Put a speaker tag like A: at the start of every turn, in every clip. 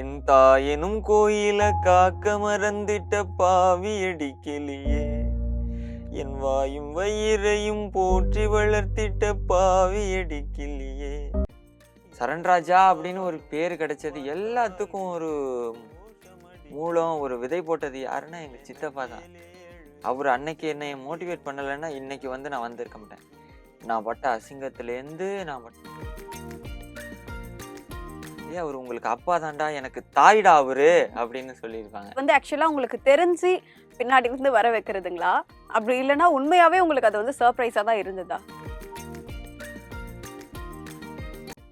A: என் தாயெனும் கோயில காக்க மறந்திட்ட பாவி அடிக்கலையே. என் வாயும் வயிறையும் போற்றி வளர்த்திட்ட பாவி அடிக்கலையே. சரண்ராஜா அப்படின்னு ஒரு பேர் கிடைச்சது. எல்லாத்துக்கும் ஒரு மூலம் ஒரு விதை போட்டது யாருன்னா எங்கள் சித்தப்பா தான். அவர் அன்னைக்கு என்னை மோட்டிவேட் பண்ணலைன்னா இன்னைக்கு வந்து நான் வந்திருக்க மாட்டேன். நான் பட்ட அசிங்கத்துலேருந்து நான் பட்ட ஏ அவர் உங்களுக்கு அப்பா தான்டா எனக்கு தாய்டா அவரு அப்படின்னு சொல்லியிருக்காங்க.
B: வந்து ஆக்சுவலா உங்களுக்கு தெரிஞ்சு பின்னாடி இருந்து வர வைக்கிறதுங்களா? அப்படி இல்லைன்னா உண்மையாவே உங்களுக்கு அது வந்து சர்ப்ரைஸா தான் இருந்ததா?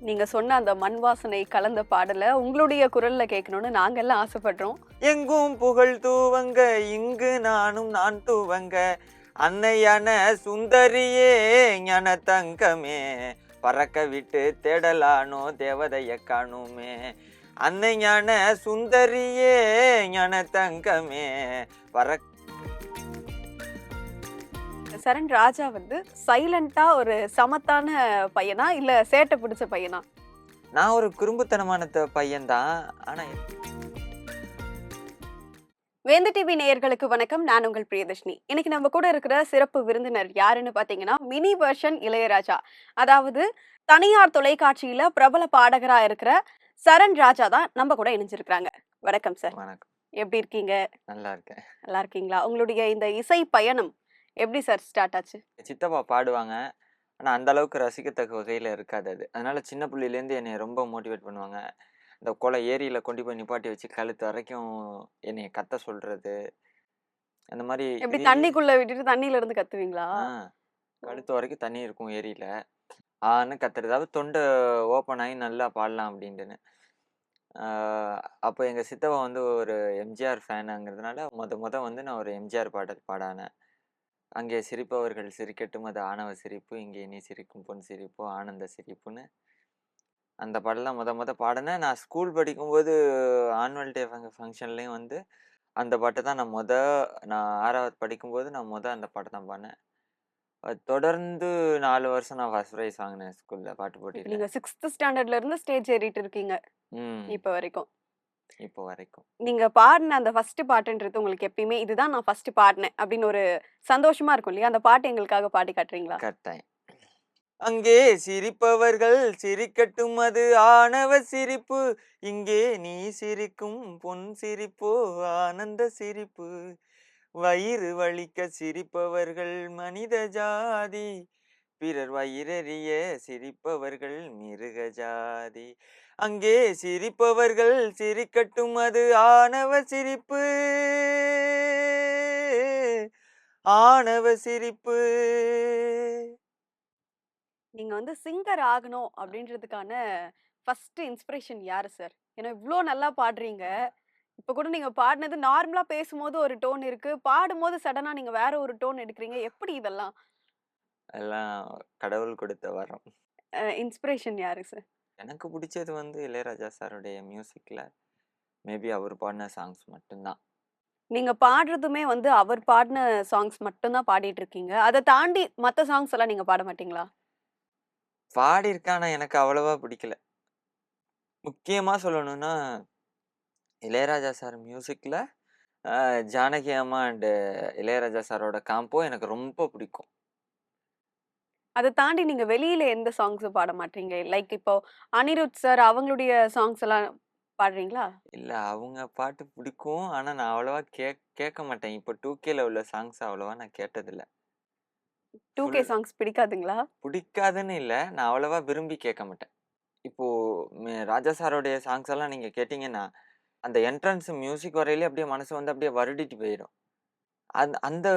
B: நீங்க சொன்ன அந்த மண் வாசனை கலந்த பாடலை உங்களுடைய குரல்ல கேட்கணும்னு நாங்க எல்லாம் ஆசைப்படுறோம்.
A: எங்கும் புகழ் தூவங்க இங்கு நானும் நான் தூவங்க. அன்னையான சுந்தரியே ஞான தங்கமே பறக்க விட்டு தேடலானோ தேவதைய காணுமே. அன்னை ஞான சுந்தரியே ஞான தங்கமே. பறக்க
B: சரண் ராஜா வந்து சைலண்டா ஒரு சமத்தான பையனா இல்ல சேட்டை பிடிச்ச பையனா?
A: நான் ஒரு குறும்புத்தனமான பையன்தான் ஆனா
B: வேந்த டிவி நேயர்களுக்கு வணக்கம். நான் உங்கள் பிரியதர்ஷினி. இன்னைக்கு நம்ம கூட இருக்கிற சிறப்பு விருந்தினர் யாருன்னு பாத்தீங்கன்னா மினி வெர்ஷன் இளையராஜா. அதாவது தனியார் தொலைக்காட்சியில பிரபல பாடகரா இருக்கிற சரண் ராஜா தான் நம்ம கூட இணைஞ்சிருக்கிறாங்க. வணக்கம் சார்.
A: வணக்கம்.
B: எப்படி இருக்கீங்க?
A: நல்லா இருக்கேன்.
B: நல்லா இருக்கீங்களா? உங்களுடைய இந்த இசை பயணம் எப்படி சார் ஸ்டார்ட் ஆச்சு?
A: சித்தப்பா பாடுவாங்க. ஆனா அந்த அளவுக்கு ரசிக்கத்தக்க வகையில இருக்காது அது. அதனால சின்ன புள்ளையிலேருந்து என்னை ரொம்ப மோட்டிவேட் பண்ணுவாங்க. இந்த குளம் ஏரியில கொண்டு போய் நிப்பாட்டி வச்சு கழுத்து வரைக்கும் என்னைய கத்த சொல்றது. அந்த மாதிரி
B: எப்படி தண்ணிக்குள்ள விட்டுட்டு தண்ணியில இருந்து கத்துவீங்களா?
A: கழுத்து வரைக்கும் தண்ணி இருக்கும் ஏரியில. ஆன்னு கத்துறது. அதாவது தொண்டை ஓப்பன் ஆகி நல்லா பாடலாம் அப்படின்ட்டுன்னு. அப்போ எங்க சித்தப்பா வந்து ஒரு எம்ஜிஆர் ஃபேனுங்கிறதுனால முத முத வந்து நான் ஒரு எம்ஜிஆர் பாடல் பாடானேன். அங்கே சிரிப்பவர்கள் சிரிக்கட்டும். அது ஆணவ சிரிப்பு இங்கே நீ சிரிக்கும் பொன் சிரிப்பு ஆனந்த சிரிப்புன்னு. அந்த பாடலாம் முத முத பாடினேன். நான் ஸ்கூல் படிக்கும்போது ஆனுவல் டே ஃபங்க்ஷன்லேயும் வந்து அந்த பாட்டை தான் நான் முத நான் ஆறாவது படிக்கும்போது நான் முத அந்த பாட்டை தான் பாடினேன். தொடர்ந்து நாலு வருஷம் நான் ஃபர்ஸ்ட் ப்ரைஸ் வாங்கினேன் ஸ்கூலில் பாட்டு போட்டியில்.
B: நீங்க சிக்ஸ்த் ஸ்டாண்டர்ட்ல இருந்து ஸ்டேஜ் ஏறிட்டு இருக்கீங்க. இப்ப வரைக்கும்.
A: இப்போ வரைக்கும்.
B: நீங்க பாடின அந்த ஃபர்ஸ்ட் பாட்டுன்றது உங்களுக்கு எப்பயுமே இதுதான் நான் ஃபர்ஸ்ட் பாடினேன் அப்படின்னு ஒரு சந்தோஷமா இருக்கும் இல்லையா? அந்த பாட்டு எங்களுக்காக பாடி காட்டுறீங்களா?
A: கட்டாயம். அங்கே சிரிப்பவர்கள் சிரிக்கட்டும் அது ஆணவ சிரிப்பு. இங்கே நீ சிரிக்கும் பொன் சிரிப்போ ஆனந்த சிரிப்பு. வயிறு வலிக்க சிரிப்பவர்கள் மனித ஜாதி. பிறர் வயிறறிய சிரிப்பவர்கள் மிருக ஜாதி. அங்கே சிரிப்பவர்கள் சிரிக்கட்டும் அது ஆணவ சிரிப்பு. ஆணவ சிரிப்பு.
B: நீங்க வந்து சிங்கர் ஆகணும் அப்படின்றதுக்கான ஃபர்ஸ்ட் இன்ஸ்பிரேஷன் யாரு சார்? ஏன்னா இவ்ளோ நல்லா பாடுறீங்க. இப்ப கூட நீங்க பாடினது நார்மலா பேசும்போது ஒரு டோன் இருக்கு. பாடும்போது சடனா நீங்க வேற ஒரு டோன் எடுக்கிறீங்க. எப்படி இதெல்லாம்?
A: எல்லாம் கடவுள் கொடுத்த வரம்.
B: இன்ஸ்பிரேஷன் யாரு சார்?
A: எனக்கு பிடிச்சது வந்து இளையராஜா சாருடைய மியூசிக்ல மேபி அவர் பாடின சாங்ஸ் மட்டும்தான்.
B: நீங்க பாடுறதுமே வந்து அவர் பாடின சாங்ஸ் மட்டும்தான் பாடிட்டு இருக்கீங்க. அதை தாண்டி மத்த சாங்ஸ் எல்லாம் நீங்க பாட மாட்டீங்களா?
A: பாடியிருக்கேன் ஆனா எனக்கு அவ்வளவா பிடிக்கல. முக்கியமா சொல்லணும்னா இளையராஜா சார் மியூசிக்ல ஜானகி அம்மா அண்ட் இளையராஜா சாரோட காம்போ எனக்கு ரொம்ப பிடிக்கும்.
B: அதை தாண்டி நீங்க வெளியில எந்த சாங்ஸும் பாட மாட்டீங்க? லைக் இப்போ அனிருத் சார் அவங்களுடைய சாங்ஸ் எல்லாம் பாடுறீங்களா?
A: இல்ல அவங்க பாட்டு பிடிக்கும். ஆனா நான் அவ்வளவா கேக் கேட்க மாட்டேன். இப்போ டூ கேல உள்ள சாங்ஸ் அவ்வளவா நான் கேட்டதில்ல.
B: டூ கே சாங்ஸ் பிடிக்காதுங்களா?
A: பிடிக்காதுன்னு இல்லை. நான் அவ்வளவா விரும்பி கேட்க மாட்டேன். இப்போ ராஜா சாரோடைய சாங்ஸ் எல்லாம் நீங்க கேட்டீங்கன்னா அந்த என்ட்ரன்ஸ் மியூசிக் வரையிலே அப்படியே மனசு வந்து அப்படியே வருடிட்டு போயிடும். அந்த அந்த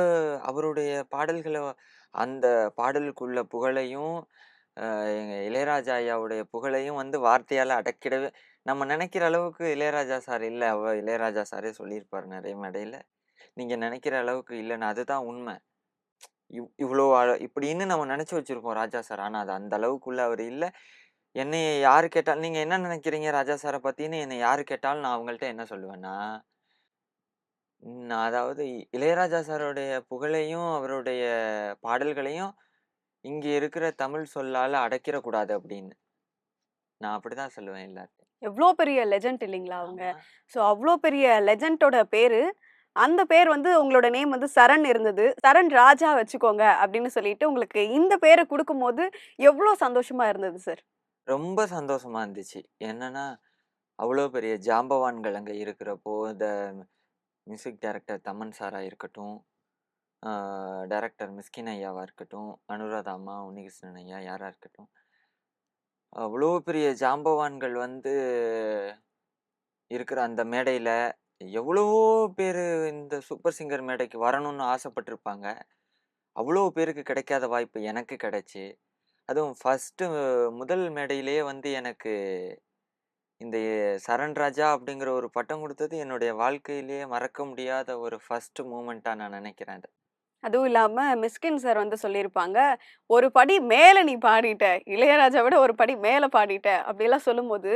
A: அவருடைய பாடல்களை அந்த பாடலுக்குள்ள புகழையும் அஹ், எங்க இளையராஜா ஐயாவுடைய புகழையும் வந்து வார்த்தையால அடக்கிடவே நம்ம நினைக்கிற அளவுக்கு இளையராஜா சார் இல்லை. அவ இளையராஜா சாரே சொல்லியிருப்பார் நிறைய மேடையில. நீங்க நினைக்கிற அளவுக்கு இல்லைன்னு அதுதான் உண்மை. இவ் இவ்வளோ இப்படின்னு நம்ம நினைச்சு வச்சிருக்கோம் ராஜா சார். ஆனா அது அந்த அளவுக்குள்ள அவர் இல்லை. என்னைய யாரு கேட்டாலும் நீங்க என்ன நினைக்கிறீங்க ராஜா சாரை பத்தின்னு என்னை யாரு கேட்டாலும் நான் அவங்கள்ட்ட என்ன சொல்லுவேன்னா அதாவது இளையராஜா சாரோடைய புகழையும் அவருடைய பாடல்களையும் இங்க இருக்கிற தமிழ் சொல்லால அடக்கிடக்கூடாது அப்படின்னு. நான் அப்படிதான் சொல்லுவேன் எல்லார்ட்டையும்.
B: எவ்ளோ பெரிய லெஜண்ட் இல்லைங்களா அவங்க? ஸோ அவ்ளோ பெரிய லெஜண்டோட பேரு, அந்த பேர் வந்து உங்களோட நேம் வந்து சரண் இருந்தது. சரண் ராஜா வச்சுக்கோங்க அப்படின்னு சொல்லிட்டு உங்களுக்கு இந்த பேரை கொடுக்கும் போது எவ்வளோ சந்தோஷமா இருந்தது சார்?
A: ரொம்ப சந்தோஷமா இருந்துச்சு. என்னன்னா, அவ்வளோ பெரிய ஜாம்பவான்கள் அங்கே இருக்கிறப்போ, இந்த மியூசிக் டைரக்டர் தமன் சாரா இருக்கட்டும், டைரக்டர் மிஸ்கின் ஐயாவாக இருக்கட்டும், அனுராதா அம்மா, உன்னிகிருஷ்ணன் ஐயா யாராக இருக்கட்டும். அவ்வளோ பெரிய ஜாம்பவான்கள் வந்து இருக்கிற அந்த மேடையில் எவ்வளவோ பேர் இந்த சூப்பர் சிங்கர் மேடைக்கு வரணும்னு ஆசைப்பட்டிருப்பாங்க. அவ்வளோ பேருக்கு கிடைக்காத வாய்ப்பு எனக்கு கிடைச்சி. அதுவும் ஃபர்ஸ்ட்டு முதல் மேடையிலேயே வந்து எனக்கு இந்த சரண் ராஜா அப்படிங்கிற ஒரு பட்டம் கொடுத்தது என்னுடைய வாழ்க்கையிலேயே மறக்க முடியாத ஒரு ஃபர்ஸ்ட் மூமெண்ட்டாக நான் நினைக்கிறேன் அது.
B: அதுவும் இல்லாமல் மிஸ்கின் சார் வந்து சொல்லியிருப்பாங்க, "ஒரு படி மேலே நீ பாடிட்ட. இளையராஜா விட ஒரு படி மேலே பாடிட்ட." அப்படிலாம் சொல்லும்போது,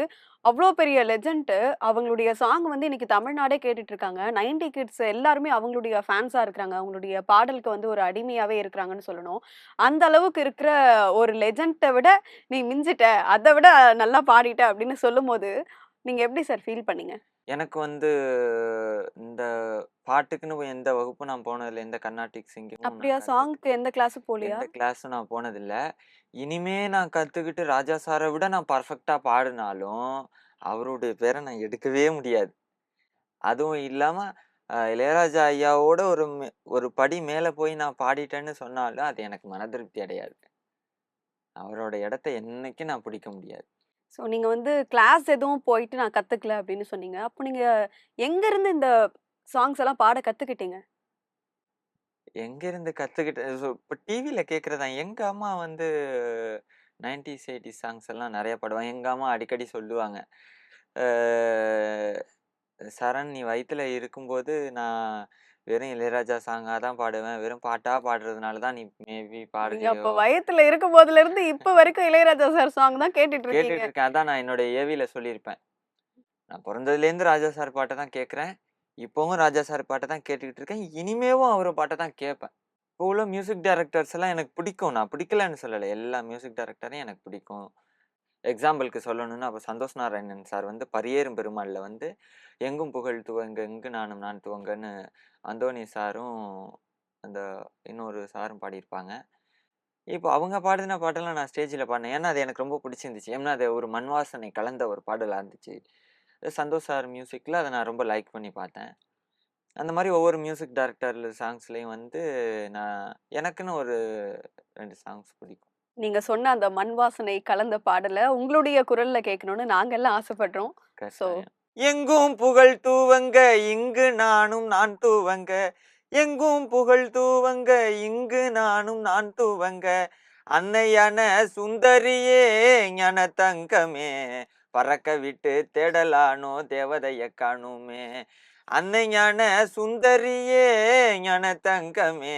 B: அவ்வளோ பெரிய லெஜண்ட்டு அவங்களுடைய சாங் வந்து இன்னைக்கு தமிழ்நாடே கேட்டுட்டு இருக்காங்க. 90 கிட்ஸ் எல்லாருமே அவங்களுடைய ஃபேன்ஸாக இருக்கிறாங்க. அவங்களுடைய பாடலுக்கு வந்து ஒரு அடிமையாகவே இருக்கிறாங்கன்னு சொல்லணும். அந்த அளவுக்கு இருக்கிற ஒரு லெஜண்ட்டை விட நீ மிஞ்சிட்ட. அதை விட நல்லா பாடிட்ட அப்படின்னு சொல்லும்போது, நீங்கள் எப்படி சார் ஃபீல் பண்ணீங்க?
A: எனக்கு வந்து இந்த பாட்டுக்குன்னு எந்த வகுப்பும் நான் போனதில்ல. எந்த கர்நாடிக் சிங்கிங்கும் நான்
B: அப்படியா? சாங்க்கு எந்த கிளாஸும் போலியா?
A: எந்த கிளாஸும் நான் போனதில்ல. இனிமே நான் கத்துக்கிட்டு ராஜா சார விட நான் பெர்ஃபெக்ட்டா பாடுனாலும், அவருடைய பேர நான் எடுக்கவே முடியாது. அதுவும் இல்லாம இளையராஜா ஐயாவோட ஒரு ஒரு படி மேல போய் நான் பாடிட்டேன்னு சொன்னாலும், அது எனக்கு மன திருப்தி அடையாது. அவரோட இடத்த என்னைக்கும் நான் பிடிக்க முடியாது.
B: ஸோ நீங்கள் வந்து கிளாஸ் எதுவும் போயிட்டு நான் கற்றுக்கல அப்படின்னு சொன்னீங்க. அப்போ நீங்கள் எங்கேருந்து இந்த சாங்ஸ் எல்லாம் பாட கற்றுக்கிட்டீங்க
A: எங்கேருந்து கற்றுக்கிட்டேன் இப்போ டிவியில் டிவில கேட்கிறது தான். அம்மா வந்து 90ஸ், 80ஸ் சாங்ஸ் எல்லாம் நிறைய பாடுவாங்க. எங்கள் அம்மா அடிக்கடி சொல்லுவாங்க. "சரண் நீ வயிற்றுல இருக்கும்போது நான் வெறும் இளையராஜா சாங்கா தான் பாடுவேன். வெறும் பாட்டா பாடுறதுனால தான் நீ மேபி பாடுறியோ"
B: அப்ப வயத்துல இருக்கும்போதுல இருந்து இப்ப வரைக்கும் இளையராஜா சார் சாங் தான் கேட்டுட்டு
A: கேட்டுட்டு. இருக்கேன். அதான் நான் என்னோட ஏவில சொல்லியிருப்பேன். நான் பொறந்ததுலேருந்து ராஜா சார் பாட்ட தான் கேட்கிறேன். இப்பவும் ராஜா சார் பாட்ட தான் கேட்டுக்கிட்டு இருக்கேன். இனிமேவும் அவரு பாட்ட தான் கேட்பேன். இப்போ உள்ள மியூசிக் டைரக்டர்ஸ் எல்லாம் எனக்கு பிடிக்கும். நான் பிடிக்கலன்னு சொல்லல. எல்லா மியூசிக் டைரக்டரையும் எனக்கு பிடிக்கும். எக்ஸாம்பிள்க்கு சொல்லணும்னா, அப்போ சந்தோஷ் நாராயணன் சார் வந்து பரியேறும் பெருமாளில் வந்து, "எங்கும் புகழ் துவங்க எங்கு நானும் நான் துவங்கன்னு" அந்தோணி சாரும், அந்த இன்னொரு சாரும் பாடியிருப்பாங்க. இப்போ அவங்க பாடின பாட்டெல்லாம் நான் ஸ்டேஜில் பாடினேன் ஏன்னா, அது எனக்கு ரொம்ப பிடிச்சிருந்துச்சு. ஏன்னா, அது ஒரு மண் வாசனை கலந்த ஒரு பாடலாக இருந்துச்சு. சந்தோஷ் சார் மியூசிக்கில் அதை நான் ரொம்ப லைக் பண்ணி பார்த்தேன். அந்த மாதிரி ஒவ்வொரு மியூசிக் டைரக்டர் சாங்ஸ்லேயும் வந்து நான் எனக்குன்னு ஒரு ரெண்டு சாங்ஸ் பிடிக்கும்.
B: நீங்க சொன்ன அந்த மண் வாசனை கலந்த பாடல உங்களுடைய குரல்ல கேட்கணும்னு நாங்க எல்லாம் ஆசைப்படுறோம். ஸோ
A: எங்கும் புகழ் தூவங்க இங்கு நானும் நான் தூவங்க. எங்கும் புகழ் தூவங்க இங்கு நானும் நான் தூவங்க. அன்னையான சுந்தரியே ஞான தங்கமே. பறக்க விட்டு தேடலானோ தேவதைய காணுமே. அன்னை ஞான சுந்தரியே ஞான தங்கமே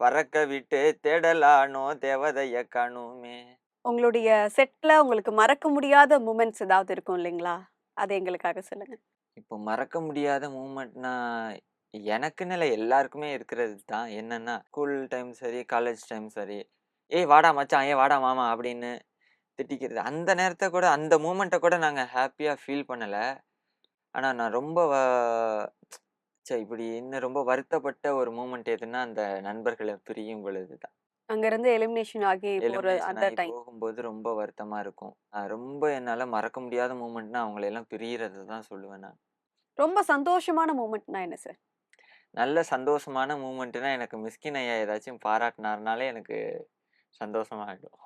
A: பறக்க விட்டு தேடலானோ தேவதைய காணுமே
B: உங்களுடைய செட்ல உங்களுக்கு மறக்க முடியாத மூமெண்ட்ஸ் ஏதாவது இருக்கும் இல்லைங்களா? அத எங்களுக்காக சொல்லுங்க.
A: இப்போ மறக்க முடியாத மூமெண்ட்னா, எனக்குன்னு இல்ல எல்லாருக்குமே இருக்கிறது தான். என்னன்னா, ஸ்கூல் டைம் சரி, காலேஜ் டைம் சரி, "ஏய் வாடா மச்சான், ஏய் வாடா மாமா" அப்படின்னு திட்டிக்கிறது. அந்த நேரத்த கூட அந்த மூமெண்ட்ட கூட நாங்க ஹேப்பியா ஃபீல் பண்ணல. ஆனா நான் ரொம்ப ச்சே இப்படி இன்னும் ரொம்ப வருத்தப்பட்ட ஒரு மூமெண்ட் எதுன்னா, அந்த நண்பர்கள பிரியும் பொழுது தான்.
B: அங்கருந்து எலிமினேஷன் ஆகி அந்த டைம்.
A: போகும்போது ரொம்ப வருத்தமா இருக்கும். ரொம்ப என்னால மறக்க முடியாத மூமெண்ட்னா, அவங்கள பிரியறத தான் சொல்லுவேன் நான்.
B: ரொம்ப சந்தோஷமான மூமெண்ட்னா என்ன சார்?
A: நல்ல சந்தோஷமான மூமெண்ட்னா, எனக்கு மிஸ்கின் ஐயா ஏதாச்சும் பாராட்டுனாருனாலே எனக்கு சந்தோஷமாயிடும்.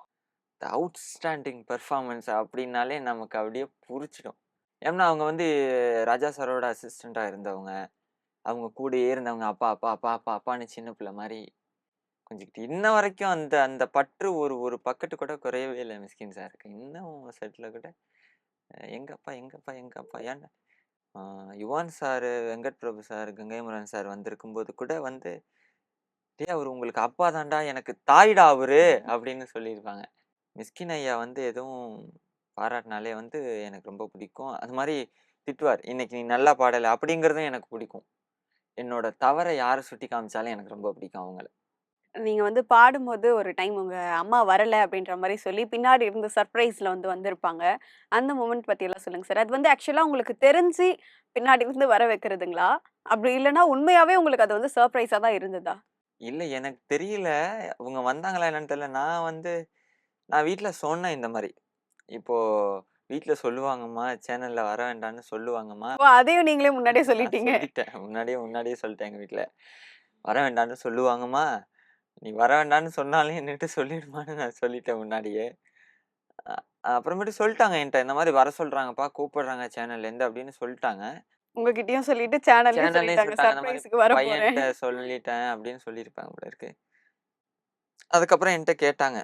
A: இந்த அவுட்ஸ்டாண்டிங் பெர்ஃபார்மன்ஸ் அப்படின்னாலே நமக்கு அப்படியே புடிச்சிடும். ஏன்னா, அவங்க வந்து ராஜா சாரோட அசிஸ்டண்ட்டாக இருந்தவங்க. அவங்க கூடயே இருந்தவங்க. அப்பா, அப்பா, அப்பா, அப்பா, அப்பான்னு சின்ன பிள்ளை மாதிரி கொஞ்சிக்கிட்டு இன்ன வரைக்கும் அந்த அந்த பற்று ஒரு ஒரு பக்கெட்டு கூட குறையவே இல்லை மிஸ்கின் சாருக்கு. இன்னும் செட்டில் கூட எங்கப்பா, எங்கப்பா, எங்கப்பா ஏன்டா Yuvan sir Venkat Prabhu sir, Gangaiamaran sir வந்திருக்கும்போது கூட வந்து, டே அவர் உங்களுக்கு அப்பா தாண்டா எனக்கு தாய்டா அவரு" அப்படின்னு சொல்லியிருப்பாங்க. மிஸ்கின் ஐயா வந்து எதுவும் பாராட்டுனாலே வந்து எனக்கு ரொம்ப பிடிக்கும். அது மாரி திட்டுவார். "இன்னைக்கு நீ நல்லா பாடல" அப்படிங்கிறதும் எனக்கு பிடிக்கும். என்னோட தவற யாரு சுட்டி காமிச்சாலும் எனக்கு ரொம்ப பிடிக்கும் அவங்கள.
B: நீங்க வந்து பாடும்போது ஒரு டைம் உங்க அம்மா வரல அப்படின்ற மாரி சொல்லி, பின்னாடி இருந்து சர்ப்ரைஸ்ல வந்து வந்திருப்பாங்க. அந்த மொமெண்ட் பத்தியெல்லாம் சொல்லுங்க சார். அது வந்து ஆக்சுவலா உங்களுக்கு தெரிஞ்சு பின்னாடி இருந்து வர வைக்கிறதுங்களா? அப்படி இல்லன்னா உண்மையாவே உங்களுக்கு அது வந்து சர்ப்ரைஸா தான் இருந்ததா?
A: இல்ல எனக்கு தெரியல. அவங்க வந்தாங்களா என்னன்னு தெரியல. நான் வந்து நான் வீட்ல சொன்னேன் இந்த மாரி. இப்போ வீட்ல சொல்லுவாங்கம்மா, சேனல்ல வர வேண்டான்னு சொல்லுவாங்கம்மா.
B: அதையும் நீங்களே முன்னாடியே சொல்லிட்டீங்க.
A: முன்னாடியே முன்னாடியே சொல்லிட்டேன் எங்க வீட்ல. வர வேண்டான்னு சொல்லுவாங்கம்மா. நீ வர வேண்டான்னு சொன்னாலும் என்கிட்ட சொல்லிடுமான்னு நான் சொல்லிட்டேன் முன்னாடியே. அப்புறமேட்டு சொல்ட்டாங்க என்ட்ட. இந்த மாரி வர சொல்றாங்கப்பா, கூப்பிடுறாங்க சேனல்லேருந்து அப்படின்னு சொல்ட்டாங்க.
B: உங்ககிட்டயும் சொல்லிட்டு சொல்லிட்டாங்க. வரப்போறேன்.
A: பையன்ட்ட சொல்லிட்டேன் அப்படின்னு சொல்லியிருப்பாங்க போல இருக்கு. அதுக்கப்புறம் என்ட்ட கேட்டாங்க.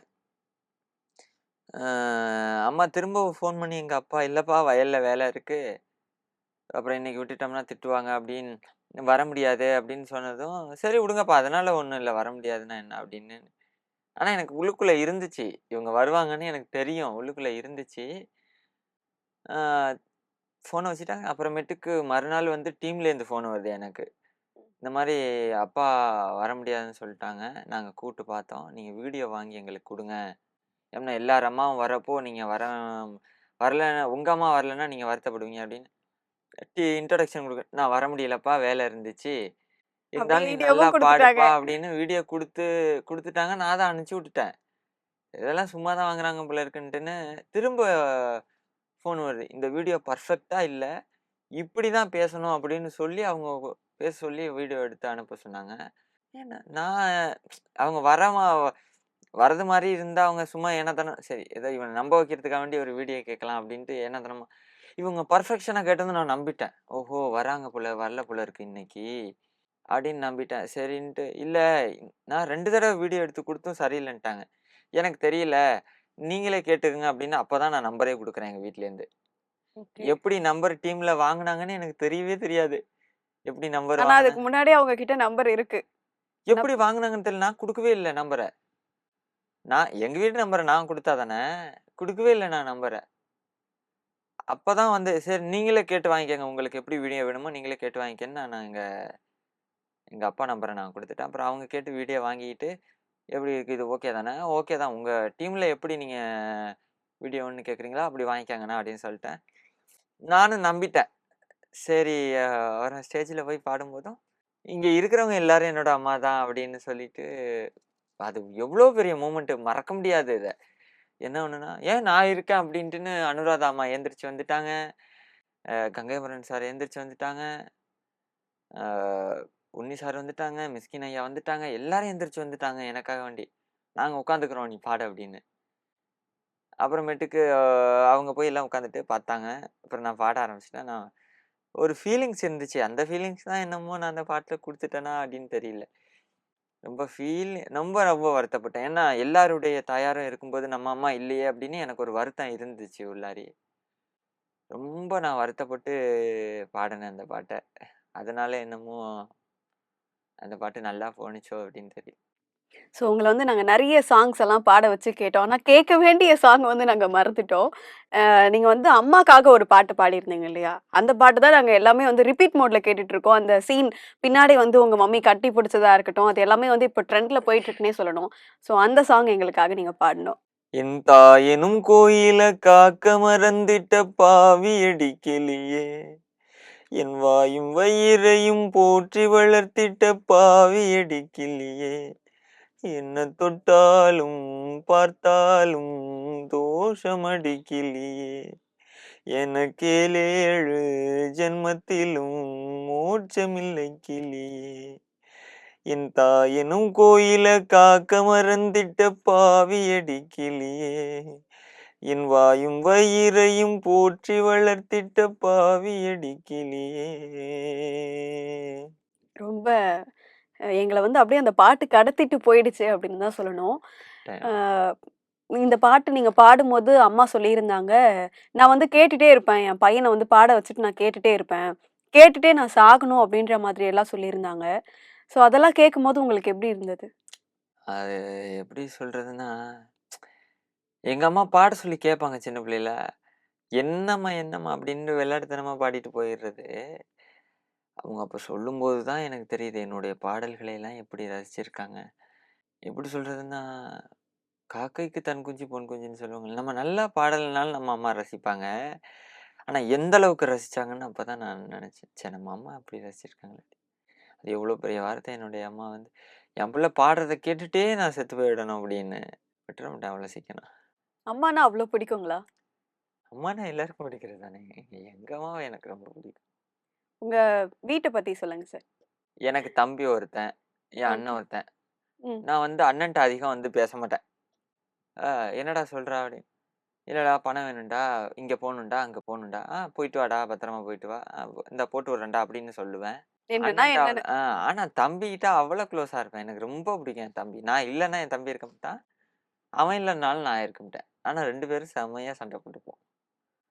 A: அம்மா திரும்ப ஃபோன் பண்ணி எங்கள் அப்பா, இல்லைப்பா வயலில் வேலை இருக்குது அப்புறம் இன்னைக்கு விட்டுட்டோம்னா திட்டுவாங்க அப்படின்னு வர முடியாது அப்படின்னு சொன்னதும், சரி விடுங்கப்பா அதனால் ஒன்றும் இல்லை வர முடியாதுன்னா என்ன அப்படின்னு. ஆனால் எனக்கு உள்ளுக்குள்ளே இருந்துச்சு. இவங்க வருவாங்கன்னு எனக்கு தெரியும். உள்ளுக்குள்ளே இருந்துச்சு. ஃபோனை வச்சுட்டாங்க. அப்புறமேட்டுக்கு மறுநாள் வந்து டீம்லேருந்து ஃபோன் வருது எனக்கு. இந்த மாதிரி அப்பா வர முடியாதுன்னு சொல்லிட்டாங்க நாங்கள் கூப்பிட்டு பார்த்தோம். நீங்கள் வீடியோ வாங்கி எங்களுக்கு கொடுங்க ஏன்னா எல்லார் அம்மாவும் வரப்போ நீங்க வர வரல உங்க அம்மா வரலன்னா நீங்க வருத்தப்படுவீங்க அப்படின்னு. டி இன்ட்ரோடக்ஷன் குடுக்க நான் வர முடியலப்பா வேலை இருந்துச்சு. இருந்தாலும் நீ நல்லா. பாடுப்பா அப்படின்னு வீடியோ குடுத்து குடுத்துட்டாங்க. நான் தான் அனுப்பிச்சு விட்டுட்டேன். இதெல்லாம் சும்மா தான் வாங்குறாங்க போல இருக்குன்ட்டுன்னு திரும்ப ஃபோன் வருது. இந்த வீடியோ பெர்ஃபெக்ட்டா இல்ல. இப்படி தான் பேசணும் அப்படின்னு சொல்லி அவங்க பேச சொல்லி வீடியோ எடுத்து அனுப்ப சொன்னாங்க. ஏன்னா நான் அவங்க வரமா வரது மாரி இருந்தா அவங்க சும்மா ஏனத்தானம் சரி ஏதோ இவன நம்ப வைக்கிறதுக்காக வேண்டி ஒரு வீடியோ கேட்கலாம் அப்படின்ட்டு ஏனத்தானமா இவங்க பெர்ஃபெக்ஷனா கேட்டதும் நான் நம்பிட்டேன். ஓஹோ! வராங்க போல வரல போல இருக்கு இன்னைக்கு. அப்படின்னு நம்பிட்டேன். சரின்ட்டு இல்ல நான் 2 தடவ வீடியோ எடுத்து குடுத்தும் சரியில்லன்ட்டாங்க. எனக்கு தெரியல. நீங்களே கேட்டுக்கங்க அப்படின்னு அப்பதான் நான் நம்பரே குடுக்குறேன் எங்க வீட்லேருந்து. எப்படி நம்பர் டீம்ல வாங்குனாங்கன்னு எனக்கு தெரியவே தெரியாது. எப்படி நம்பர்.
B: அதுக்கு முன்னாடியே அவங்க கிட்ட நம்பர் இருக்கு.
A: எப்படி வாங்குனாங்கன்னு தெரியல. நான் குடுக்கவே இல்ல நம்பர. நான் எங்கள் வீட்டு நம்பரை நான் கொடுத்தா தானே! கொடுக்கவே இல்லை நான் நம்புறேன் அப்போ தான் வந்து சரி நீங்களே கேட்டு வாங்கிக்கங்க. உங்களுக்கு எப்படி வீடியோ வேணுமோ நீங்களே கேட்டு வாங்கிக்கன்னு நான் எங்க எங்கள் அப்பா நம்பரை நான் கொடுத்துட்டேன் அப்புறம் அவங்க கேட்டு வீடியோ வாங்கிக்கிட்டு, எப்படி இருக்குது ஓகே தானே? ஓகே தான். உங்கள் டீமில் எப்படி நீங்க வீடியோன்னு கேட்குறீங்களா அப்படி வாங்கிக்காங்கண்ணா அப்படின்னு சொல்லிட்டேன். நானும் நம்பிட்டேன். சரி வர ஸ்டேஜில் போய் பாடும்போதும், இங்கே இருக்கிறவங்க எல்லாரும் என்னோட அம்மா தான் அப்படின்னு சொல்லிட்டு, அது எவ்வளோ பெரிய மூமெண்ட்டு மறக்க முடியாது இதை என்ன ஒன்றுனா ஏன் நான் இருக்கேன் அப்படின்ட்டுன்னு அனுராதா அம்மா எந்திரிச்சு வந்துட்டாங்க. கங்கைமரன் சார் எந்திரிச்சு வந்துட்டாங்க. உன்னி சார் வந்துட்டாங்க. மிஸ்கின் ஐயா வந்துட்டாங்க. எல்லாரும் எந்திரிச்சு வந்துட்டாங்க எனக்காக வேண்டி. நாங்கள் உட்காந்துக்கிறோம் நீ பாடு அப்படின்னு. அப்புறமேட்டுக்கு அவங்க போய் எல்லாம் உட்காந்துட்டு பார்த்தாங்க. அப்புறம் நான் பாட ஆரம்பிச்சிட்டேன் நான் ஒரு ஃபீலிங்ஸ் இருந்துச்சு. அந்த ஃபீலிங்ஸ் தான் என்னமோ நான் அந்த பாட்டில் கொடுத்துட்டேனா அப்படின்னு தெரியல. ரொம்ப ஃபீல் ரொம்ப ரொம்ப வருத்தப்பட்டேன். ஏன்னா எல்லாருடைய தாயாரும் இருக்கும்போது நம்ம அம்மா இல்லையே அப்படின்னு எனக்கு ஒரு வருத்தம் இருந்துச்சு உள்ளாரி. ரொம்ப நான் வருத்தப்பட்டு பாடினேன் அந்த பாட்டை. அதனால என்னமோ அந்த பாட்டு நல்லா போணுச்சோ அப்படின்னு தெரியும்
B: ஸோ உங்களை வந்து நாங்கள் நிறைய சாங்ஸ் எல்லாம் பாட வச்சு கேட்டோம். ஆனால் கேட்க வேண்டிய சாங் வந்து நாங்கள் மறந்துட்டோம். நீங்கள் வந்து அம்மாக்காக ஒரு பாட்டு பாடியிருந்தீங்க இல்லையா? அந்த பாட்டு தான் நாங்கள் எல்லாமே வந்து ரிப்பீட் மோட்ல கேட்டுட்ருக்கோம் அந்த சீன் பின்னாடி வந்து உங்கள் மம்மி கட்டி பிடிச்சதா இருக்கட்டும், அது எல்லாமே வந்து இப்போ ட்ரெண்டில் போயிட்டுருக்குன்னே சொல்லணும். ஸோ அந்த சாங் எங்களுக்காக நீங்கள் பாடணும்.
A: என் தாயனும் கோயில காக்க மறந்துட்ட பாவி அடிக்கலையே என் வாயும் வயிறையும் போற்றி வளர்த்திட்ட பாவி அடிக்கலையே என்ன தொட்டாலும் பார்த்தாலும் தோஷமடி கிளியே எனக்கேழேழு ஜென்மத்திலும் மோட்சமில்லை கிளியே என் தாயெனும் கோயில காக்க மறந்திட்ட பாவியடி கிளியே என் வாயும் வயிறையும் போற்றி வளர்த்திட்ட பாவியடி கிளியே
B: ரொம்ப எங்கள வந்து அப்படியே அந்த பாட்டு கடத்திட்டு போயிடுச்சு அப்படின்னு தான் சொல்லணும். இந்த பாட்டு நீங்க பாடும்போது அம்மா சொல்லியிருந்தாங்க, "நான் வந்து கேட்டுட்டே இருப்பேன். என் பையன வந்து பாட வச்சுட்டு நான் கேட்டுட்டே இருப்பேன். கேட்டுட்டே நான் சாகணும்." அப்படின்ற மாதிரி எல்லாம் சொல்லியிருந்தாங்க. ஸோ அதெல்லாம் கேட்கும்போது உங்களுக்கு எப்படி இருந்தது?
A: அது எப்படி சொல்றதுன்னா, எங்க அம்மா பாட சொல்லி கேட்பாங்க சின்ன பிள்ளையில. "என்னம்மா என்னம்மா" அப்படின்னு விளையாட்டுத்தனமா பாடிட்டு போயிடுறது. அவங்க அப்ப சொல்லும்போது தான் எனக்கு தெரியுது என்னுடைய பாடல்களை எல்லாம் எப்படி ரசிச்சிருக்காங்க. எப்படி சொல்றதுன்னா, காக்கைக்கு தன் குஞ்சு பொன் குஞ்சுன்னு சொல்லுவாங்கல்ல. நம்ம நல்லா பாடலைனாலும் நம்ம அம்மா ரசிப்பாங்க. ஆனா எந்த அளவுக்கு ரசிச்சாங்கன்னு அப்பதான் நான் நெனச்சேன். ச்சே! நம்ம அம்மா அப்படி ரசிச்சிருக்காங்களே! அது எவ்வளோ பெரிய வார்த்தை என்னுடைய அம்மா வந்து, என் புள்ள பாடுறத கேட்டுட்டே நான் செத்து போயிடணும் அப்படின்னு. விட்டுற மாட்டேன் அவ்வளோ சீக்கிரம்.
B: அம்மான்னா அவ்ளோ பிடிக்குங்களா?
A: அம்மானா எல்லாருக்கும் பிடிக்கிறது தானே! எங்க அம்மாவ எனக்கு ரொம்ப பிடிக்கும்.
B: உங்க வீட்ட பத்தி சொல்லுங்க சார்.
A: எனக்கு தம்பி ஒருத்தன், என் அண்ணன். ஒருத்தன். நான் வந்து அண்ணன்ட்ட அதிகம் வந்து பேச மாட்டேன். "ஆ என்னடா சொல்றா?" அப்படின்னு. "இல்லடா பணம் வேணும்டா, இங்க போணும்டா, அங்க போணும்டா." "ஆ போயிட்டு வாடா, பத்திரமா போயிட்டு வா. இந்தா போட்டு விடுறேன்டா" அப்படின்னு சொல்லுவேன். ஆனா தம்பிகிட்ட அவ்வளோ க்ளோஸா இருப்பேன். எனக்கு ரொம்ப பிடிக்கும் என் தம்பி. நான் இல்லன்னா என் தம்பி இருக்க மாட்டான். அவன் இல்லனாலும் நான் இருக்க மாட்டேன். ஆனா 2 பேரும் செம்மையா சண்டை போட்டுப்போம்.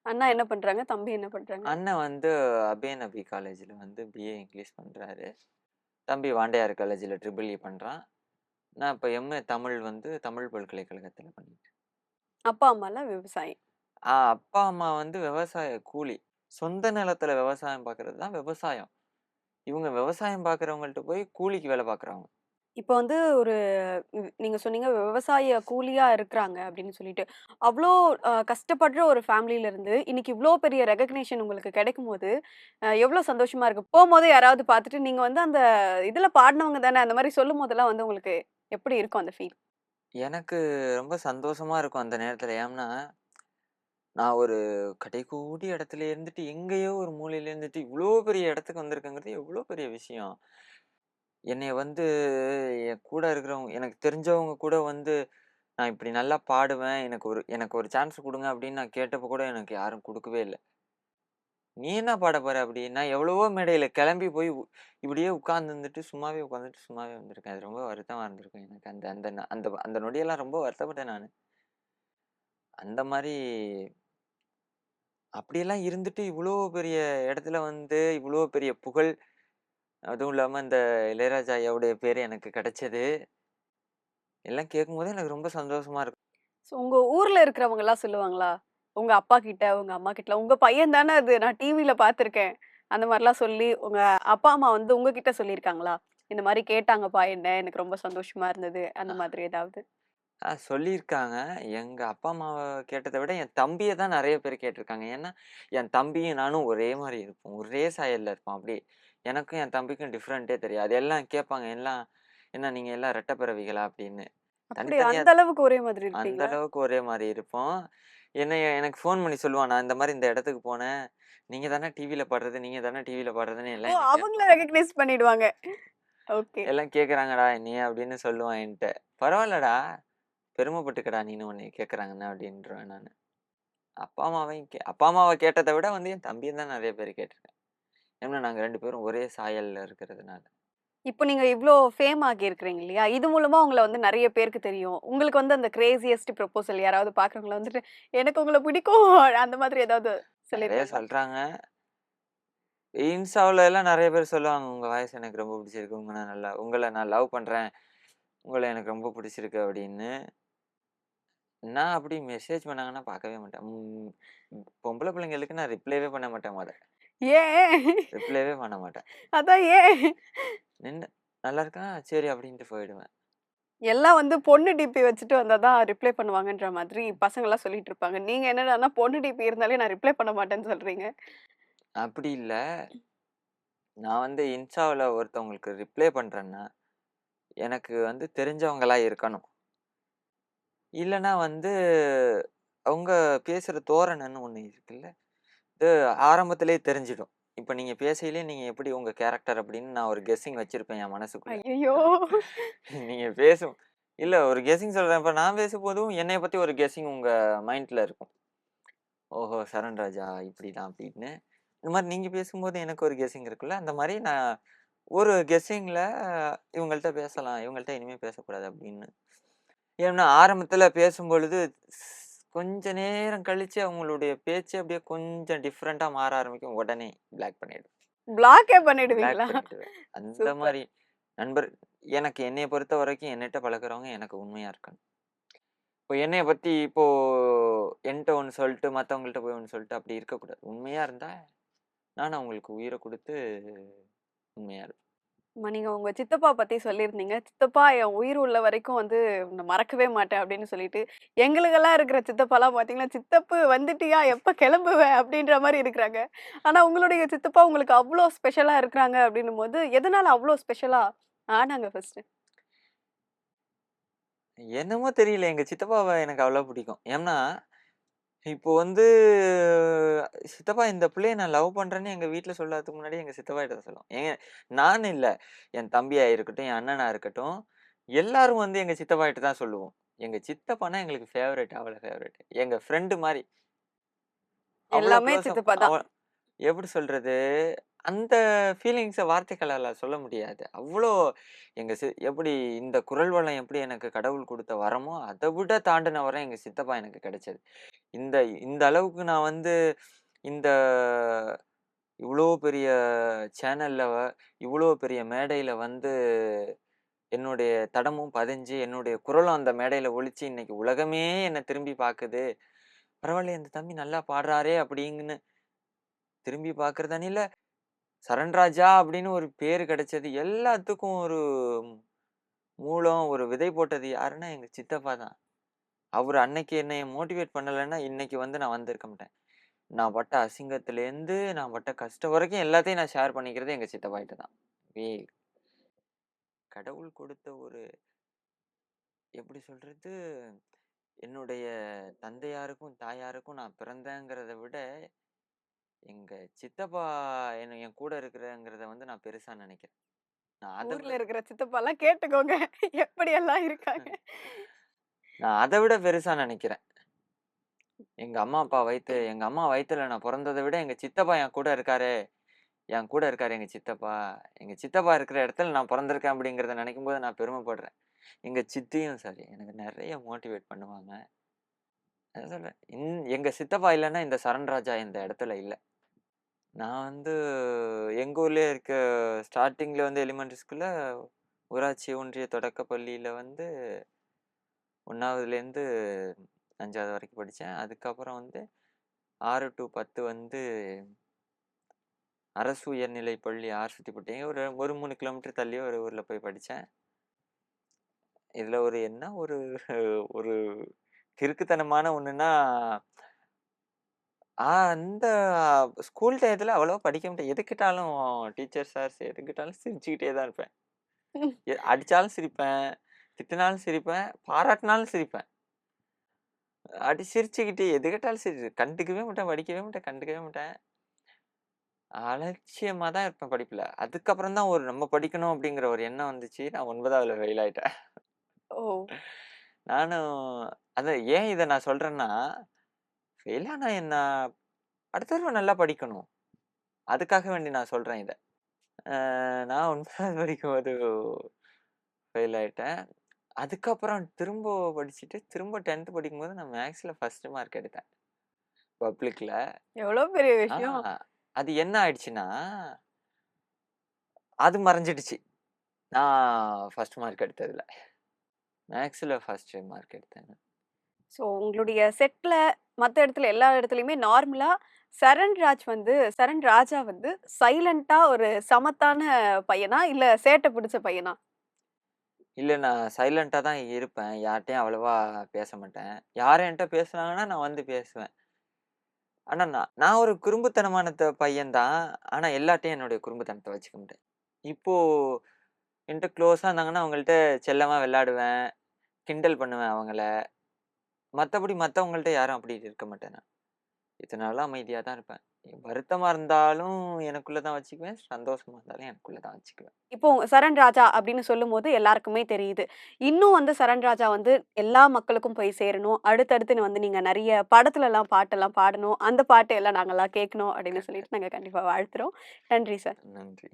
B: அண்ணா என்ன பண்றாங்க? தம்பி என்ன பண்றாங்க?
A: அண்ணன் வந்து அபே நபி காலேஜ்ல வந்து பிஏ இங்கிலீஷ் பண்றாரு. தம்பி வாண்டையார் காலேஜ்ல ட்ரிபிள் இ பண்றான். நான் இப்ப எம்.ஏ தமிழ் வந்து தமிழ் பல்கலைக்கழகத்துல பண்ணிட்டு
B: அப்பா, அம்மாலாம் விவசாயி.
A: ஆ அப்பா, அம்மா வந்து விவசாய கூலி. சொந்த நிலத்துல விவசாயம் பார்க்கறது தான் விவசாயம். இவங்க விவசாயம் பார்க்குறவங்கள்ட்ட போய் கூலிக்கு வேலை பார்க்குறவங்க.
B: இப்போ வந்து ஒரு நீங்கள் நீங்க சொன்னீங்க விவசாய கூலியா இருக்கிறாங்க அப்படின்னு சொல்லிட்டு. அவ்வளோ கஷ்டப்படுற ஒரு ஃபேமிலியிலேருந்து இன்னைக்கு இவ்வளோ பெரிய ரெகக்னேஷன் உங்களுக்கு கிடைக்கும் போது எவ்வளோ சந்தோஷமா இருக்கு. போகும்போது யாராவது பார்த்துட்டு நீங்க வந்து அந்த இதுல பாடினவங்க தானே அந்த மாதிரி சொல்லும் போதெல்லாம் வந்து உங்களுக்கு எப்படி இருக்கும் அந்த ஃபீல்?
A: எனக்கு ரொம்ப சந்தோஷமா இருக்கும் அந்த நேரத்துல. ஏன்னா, நான் ஒரு கடைக்கூடி இடத்துல இருந்துட்டு, எங்கேயோ ஒரு மூலையில இருந்துட்டு இவ்வளோ பெரிய இடத்துக்கு வந்திருக்கேங்கிறது எவ்வளோ பெரிய விஷயம். என்னைய வந்து என் கூட இருக்கிறவங்க எனக்கு தெரிஞ்சவங்க கூட வந்து, நான் இப்படி நல்லா பாடுவேன். எனக்கு ஒரு எனக்கு ஒரு சான்ஸ் கொடுங்க அப்படின்னு நான் கேட்டப்ப கூட எனக்கு யாரும் கொடுக்கவே இல்லை "நீ என்ன பாட போற?" அப்படி. நான் எவ்வளவோ மேடையில் கிளம்பி போய் இப்படியே உட்காந்துருந்துட்டு சும்மாவே உட்காந்துட்டு சும்மாவே வந்திருக்கேன். அது ரொம்ப வருத்தமாக இருந்திருக்கும் எனக்கு. அந்த அந்த ந அந்த அந்த நொடியெல்லாம் ரொம்ப வருத்தப்பட்டேன் நான் அந்த மாதிரி அப்படியெல்லாம் இருந்துட்டு இவ்வளோ பெரிய இடத்துல வந்து, இவ்வளோ பெரிய புகழ், அதுவும் இல்லாம இந்த இளையராஜா ஐயாவுடைய பேரு எனக்கு கிடைச்சது. எல்லாம் கேட்கும்போது எனக்கு ரொம்ப சந்தோஷமா இருக்கும்.
B: ஸோ உங்க ஊர்ல இருக்கிறவங்கலாம் சொல்லுவாங்களா? உங்க அப்பா கிட்ட, உங்க அம்மா கிட்டலாம், "உங்க பையன் தானே அது நான் டிவில பார்த்துருக்கேன்." அந்த மாரிலாம் சொல்லி உங்க அப்பா, அம்மா வந்து உங்ககிட்ட சொல்லியிருக்காங்களா? இந்த மாரி கேட்டாங்கப்பா என்ன, எனக்கு ரொம்ப சந்தோஷமா இருந்தது. அந்த மாதிரி ஏதாவது?
A: சொல்லியிருக்காங்க. எங்க அப்பா, அம்மாவ கேட்டத விட என் தம்பிய தான் நெறைய பேர் கேட்டுருக்காங்க. ஏன்னா, என் தம்பியும் நானும் ஒரே மாரி இருப்போம். ஒரே சாயல்ல இருப்போம் அப்படியே. எனக்கும் என் தம்பிக்கும் டிஃபரண்ட்டே தெரியாது. எல்லாம் கேட்பாங்க. எல்லாம் "என்ன நீங்க எல்லாம் ரெட்டை பிறவிகளா?" அப்படின்னு.
B: அந்த அளவுக்கு ஒரே மாதிரி
A: அந்த? அளவுக்கு ஒரே மாரி இருப்போம். என்னைய எனக்கு ஃபோன் பண்ணி சொல்லுவான். நான் இந்த மாரி இந்த இடத்துக்கு போனேன். "நீங்க தானே டிவில பாடுறது, நீங்க தானே டிவில பாடுறதுன்னு"! எல்லாம் என்ன
B: அவங்கள. ரெகக்னைஸ் பண்ணிடுவாங்க. ஓகே.
A: எல்லாம் கேட்குறாங்கடா என்னைய அப்படின்னு சொல்லுவான் என்ட்ட. "பரவால்லடா, பெருமைப்பட்டுக்கடா நீனு உன்னைய கேட்குறாங்கன்னா" அப்படின்ருவேன் நானு. அப்பா அம்மாவையும் அப்பா அம்மாவ கேட்டத விட வந்து என் தம்பிய தான் நெறைய பேர் கேட்டுருக்கேன். ஏன்னா நாங்க 2 பேரும் ஒரே சாயல்ல இருக்கிறதுனால.
B: இப்போ நீங்க இவ்ளோ ஃபேம் ஆகியிருக்கிறீங்க இல்லையா? இது மூலமா உங்கள வந்து நெறைய பேருக்கு தெரியும். உங்களுக்கு வந்து அந்த கிரேசியஸ்ட் ப்ரொபோசல் யாராவது பார்க்குறவங்கள வந்துட்டு, "எனக்கு உங்கள பிடிக்கும்." அந்த மாதிரி ஏதாவது சொல்லியிருக்காங்களா?
A: சொல்றாங்க. இன்ஸ்டாவுல எல்லாம் நெறைய பேர் சொல்லுவாங்க. "உங்க வாய்ஸ் எனக்கு ரொம்ப பிடிச்சிருக்கு. உங்கள நான் நல்லா உங்கள நான் லவ் பண்றேன். உங்கள எனக்கு ரொம்ப பிடிச்சிருக்கு" அப்படின்னு. நான் அப்படி மெசேஜ் பண்ணாங்கன்னா பார்க்கவே மாட்டேன். பொம்பள பிள்ளைங்களுக்கு நான் ரிப்ளைவே பண்ண மாட்டேன் மொத.
B: ஏன்?
A: ரிப்ளைவே பண்ண மாட்டேன்.
B: அதான் ஏன்?
A: நின்னு "நல்லா இருக்கா? சரி" அப்படின்ட்டு போயிடுவேன்.
B: எல்லாம் வந்து பொண்ணு டிபி வச்சுட்டு வந்தா தான் ரிப்ளை பண்ணுவாங்கன்ற மாதிரி பசங்கலாம் சொல்லிட்டு இருப்பாங்க. நீங்க என்னடான்னா பொண்ணு டிபி இருந்தாலே நான் ரிப்ளை பண்ண மாட்டேன்னு சொல்றீங்க.
A: அப்படி இல்ல. நான் வந்து இன்ஸ்டாவுல ஒருத்தவங்களுக்கு ரிப்ளை பண்றேன்னா, எனக்கு வந்து தெரிஞ்சவங்களா இருக்கணும். இல்லன்னா வந்து அவங்க பேசுற தோரணைன்னு ஒண்ணு இருக்குல்ல. இது ஆரம்பத்திலேயே தெரிஞ்சிடும். இப்ப நீங்க பேசையிலே நீங்க எப்படி உங்க கேரக்டர் அப்படின்னு நான் ஒரு கெஸ்ஸிங் வச்சிருப்பேன் என் மனசுக்குள்ள.
B: ஐயய்யோ!
A: நீங்க பேசும் இல்ல ஒரு கெஸ்ஸிங் சொல்றேன். இப்ப நான் பேசும்போதும் என்னைய பத்தி ஒரு கெஸ்ஸிங் உங்க மைண்ட்ல இருக்கும். ஓஹோ! சரண் ராஜா இப்படிதான் அப்படின்னு. இந்த மாரி நீங்க பேசும்போது எனக்கு ஒரு கெஸ்ஸிங் இருக்குல்ல. அந்த மாரி நான் ஒரு கெஸ்ஸிங்ல இவங்கள்ட்ட பேசலாம். இவங்கள்ட்ட இனிமே பேசக்கூடாது அப்படின்னு. ஏன்னா ஆரம்பத்தில பேசும்பொழுது கொஞ்ச நேரம் கழிச்சு அவங்களுடைய பேச்சு அப்படியே கொஞ்சம் டிஃபரெண்ட்டா மாற ஆரம்பிக்கும். உடனே பிளாக் பண்ணிடுவேன்.
B: பிளாக்கே
A: பிளாக்
B: பண்ணிடுவீங்களா?
A: அந்த. மாரி நண்பர் எனக்கு என்னைய பொறுத்தவரைக்கும் என்னட்ட பழகுறவங்க எனக்கு உண்மையா இருக்கணும். இப்போ என்னைய பத்தி இப்போ என்ட்ட ஒண்ணு சொல்லிட்டு மத்தவங்கள்ட்ட போய் ஒண்ணு சொல்லிட்டு அப்படி இருக்கக்கூடாது. உண்மையா இருந்தா, நான் அவங்களுக்கு உயிர குடுத்து உண்மையா இருப்பேன்.
B: ஆமா, நீங்க உங்க சித்தப்பா பத்தி சொல்லியிருந்தீங்க. சித்தப்பா என் உயிர் உள்ள வரைக்கும் வந்து உன்ன மறக்கவே மாட்டேன் அப்படின்னு சொல்லிட்டு, எங்களுக்கெல்லாம் இருக்கிற சித்தப்பாலாம் பார்த்தீங்கன்னா, "சித்தப்பு வந்துட்டியா? எப்ப கிளம்புவ?" அப்படின்ற மாரி இருக்கிறாங்க. ஆனா உங்களுடைய சித்தப்பா உங்களுக்கு அவ்ளோ ஸ்பெஷலா இருக்கிறாங்க அப்படின்னும்போது, எதனால அவ்ளோ ஸ்பெஷலா ஆனாங்க ஃபர்ஸ்ட்டு?
A: என்னமோ தெரியல. எங்க சித்தப்பாவ எனக்கு அவ்வளோ பிடிக்கும். ஏன்னா, இப்போ வந்து சித்தப்பா இந்த பிள்ளைய நான் லவ் பண்றேன்னு எங்க வீட்ல சொல்லாததுக்கு முன்னாடி எங்க சித்தப்பா கிட்ட தான் சொல்லுவோம். ஏங்க நான் இல்ல. என் தம்பியா இருக்கட்டும், என் அண்ணனா இருக்கட்டும், எல்லாரும் வந்து எங்க சித்தப்பா கிட்ட தான் சொல்லுவோம். எங்க சித்தப்பான்னா எங்களுக்கு ஃபேவரைட். அவ்வளோ ஃபேவரைட். எங்க ஃப்ரெண்ட். அவ்வளோ
B: எல்லாமே சித்தப்பா தான்.
A: எப்படி சொல்றது? அந்த ஃபீலிங்ஸை வார்த்தைகளால் சொல்ல முடியாது. அவ்வளோ எங்கள் சி எப்படி இந்த குரல் வளம் எப்படி எனக்கு கடவுள் கொடுத்த வரமோ, அதை விட தாண்டின வரம் எங்கள் சித்தப்பா எனக்கு கிடைச்சது. இந்த இந்த அளவுக்கு நான் வந்து இந்த இவ்வளோ பெரிய சேனலில் இவ்வளோ பெரிய மேடையில் வந்து என்னுடைய தடமும் பதிஞ்சு, என்னுடைய குரலும் அந்த மேடையில் ஒழிச்சு இன்னைக்கு உலகமே என்னை திரும்பி பார்க்குது பரவாயில்ல இந்த தம்பி நல்லா பாடுறாரே! அப்படிங்குன்னு திரும்பி பாக்குறது இல்லை சரண்ராஜா அப்படின்னு ஒரு பேர் கிடைச்சது எல்லாத்துக்கும் ஒரு மூலம், ஒரு விதை போட்டது யாருன்னா எங்கள் சித்தப்பா தான். அவர் அன்னைக்கு என்னை மோட்டிவேட் பண்ணலைன்னா இன்னைக்கு வந்து நான் வந்திருக்க மாட்டேன். நான் பட்ட அசிங்கத்துலேருந்து நான் பட்ட கஷ்டம் வரைக்கும் எல்லாத்தையும் நான் ஷேர் பண்ணிக்கிறது எங்கள் சித்தப்பாயிட்ட தான். வே கடவுள் கொடுத்த ஒரு எப்படி சொல்கிறது என்னுடைய தந்தையாருக்கும், தாயாருக்கும் நான் பிறந்தேங்கிறத விட, எங்க சித்தப்பா என்ன என் கூட இருக்கிறேங்கிறத வந்து நான் பெருசா நினைக்கிறேன். நான் அத
B: ஊர்ல
A: விட
B: இருக்கிற சித்தப்பாலாம் கேட்டுக்கோங்க. எப்படியெல்லாம் இருக்காங்க.
A: நான் அத விட பெருசா நினைக்கிறேன். எங்க அம்மா, அப்பா வயித்து எங்க அம்மா வயித்துல நான் பொறந்தத விட எங்க சித்தப்பா என் கூட இருக்காரே! என் கூட இருக்காரு எங்க சித்தப்பா. எங்க சித்தப்பா இருக்கிற இடத்துல நான் பொறந்திருக்கேன் அப்படிங்கிறத நினைக்கும்போது நான் பெருமைப்படுறேன். எங்க சித்தியும் சரி, எனக்கு நெறைய மோட்டிவேட் பண்ணுவாங்க. சொல்றேன். இன் எங்க சித்தப்பா இல்லன்னா இந்த சரண்ராஜா இந்த இடத்துல இல்ல. நான் வந்து எங்கள் ஊர்லேயே இருக்க ஸ்டார்டிங்கில் வந்து எலிமெண்ட்ரி ஸ்கூலில் ஊராட்சி ஒன்றிய தொடக்கப்பள்ளியில் வந்து 1வதுலேருந்து 5வது வரைக்கும் படித்தேன் அதுக்கப்புறம் வந்து ஆறு டூ 10 வந்து அரசு உயர்நிலை பள்ளி ஆர்சுத்திப்பட்டி ஒரு ஒரு மூணு கிலோமீட்டர் தள்ளி ஒரு ஊரில் போய் படித்தேன் இதில் ஒரு என்ன ஒரு ஒரு கிறுக்குத்தனமான ஒன்றுன்னா ஆ அந்த ஸ்கூல் டயத்துல அவ்வளவா படிக்க மாட்டேன். எது கேட்டாலும் டீச்சர், சார்ஸ் எது கேட்டாலும் சிரிச்சுக்கிட்டே தான் இருப்பேன். எ அடிச்சாலும் சிரிப்பேன், திட்டுனாலும் சிரிப்பேன், பாராட்டுனாலும் சிரிப்பேன். அடி சிரிச்சுக்கிட்டு எது கேட்டாலும் சிரி கண்டுக்கவே மாட்டேன், படிக்கவே மாட்டேன், கண்டுக்கவே மாட்டேன். அலட்சியமா தான் இருப்பேன் படிப்புல. அதுக்கப்புறம் தான் ஒரு நம்ம படிக்கணும் அப்படிங்கிற ஒரு எண்ணம் வந்துச்சு. நான் 9வதுல ஃபெயில் ஆயிட்டேன்.
B: ஓ!
A: நானும் அதான் ஏன் இத நான் சொல்றேன்னா, ஃபெயில் ஆனா என்ன? அடுத்த தடவ நல்லா படிக்கணும். அதுக்காக வேண்டி நான் சொல்றேன் இத. நான் 9வது படிக்கும்போது ஃபெயில் ஆயிட்டேன். அதுக்கப்புறம் திரும்ப படிச்சுட்டு, திரும்ப 10த் படிக்கும்போது நான் மேக்ஸ்ல ஃபர்ஸ்ட் மார்க் எடுத்தேன். பப்ளிக்ல.
B: எவ்வளோ பெரிய விஷயம்.
A: அது என்ன ஆயிடுச்சுன்னா அது மறைஞ்சிடுச்சு. நான் ஃபர்ஸ்ட் மார்க் எடுத்ததுல. மேக்ஸ்ல ஃபர்ஸ்ட் மார்க் எடுத்தேன்.
B: ஸோ உங்களுடைய செட்டில் மற்ற இடத்துல எல்லா இடத்துலையுமே நார்மலாக சரண் சரண்ராஜ் வந்து சரண் ராஜா வந்து சைலண்ட்டாக ஒரு சமத்தான பையனா? இல்லை சேட்டை பிடிச்ச பையனா?
A: இல்லை நான் சைலண்ட்டாக தான் இருப்பேன். யார்கிட்டையும் அவ்வளவா பேச மாட்டேன். யார் என்கிட்ட பேசுனாங்கன்னா நான் வந்து பேசுவேன். ஆனால் நான் நான் ஒரு குறும்புத்தனமான பையன்தான் ஆனால் தான். என்னுடைய குறும்புத்தனத்தை வச்சுக்க மாட்டேன். இப்போது என்கிட்ட க்ளோஸாக இருந்தாங்கன்னா அவங்கள்ட்ட செல்லமாக விளாடுவேன் கிண்டல் பண்ணுவேன் அவங்கள. மத்தபடி மத்தவங்கள்ட்ட யாரும் அப்படி இருக்க மாட்டேன் நான். இதனால அமைதியா தான் இருப்பேன். வருத்தமா இருந்தாலும் எனக்குள்ள தான் வச்சுக்குவேன். சந்தோஷமா இருந்தாலும் எனக்குள்ள தான் வச்சுக்குவேன்.
B: இப்போ சரண் ராஜா அப்படின்னு சொல்லும்போது எல்லாருக்குமே தெரியுது. இன்னும் வந்து சரண் ராஜா வந்து எல்லா மக்களுக்கும் போய் சேரணும். அடுத்தடுத்து வந்து நீங்க நெறைய படத்துலலாம் பாட்டெல்லாம் பாடணும். அந்த பாட்டு எல்லாம் நாங்கலாம் கேட்கணும் அப்படின்னு சொல்லிட்டு நாங்க கண்டிப்பா வாழ்த்துறோம். நன்றி சார்.
A: நன்றி.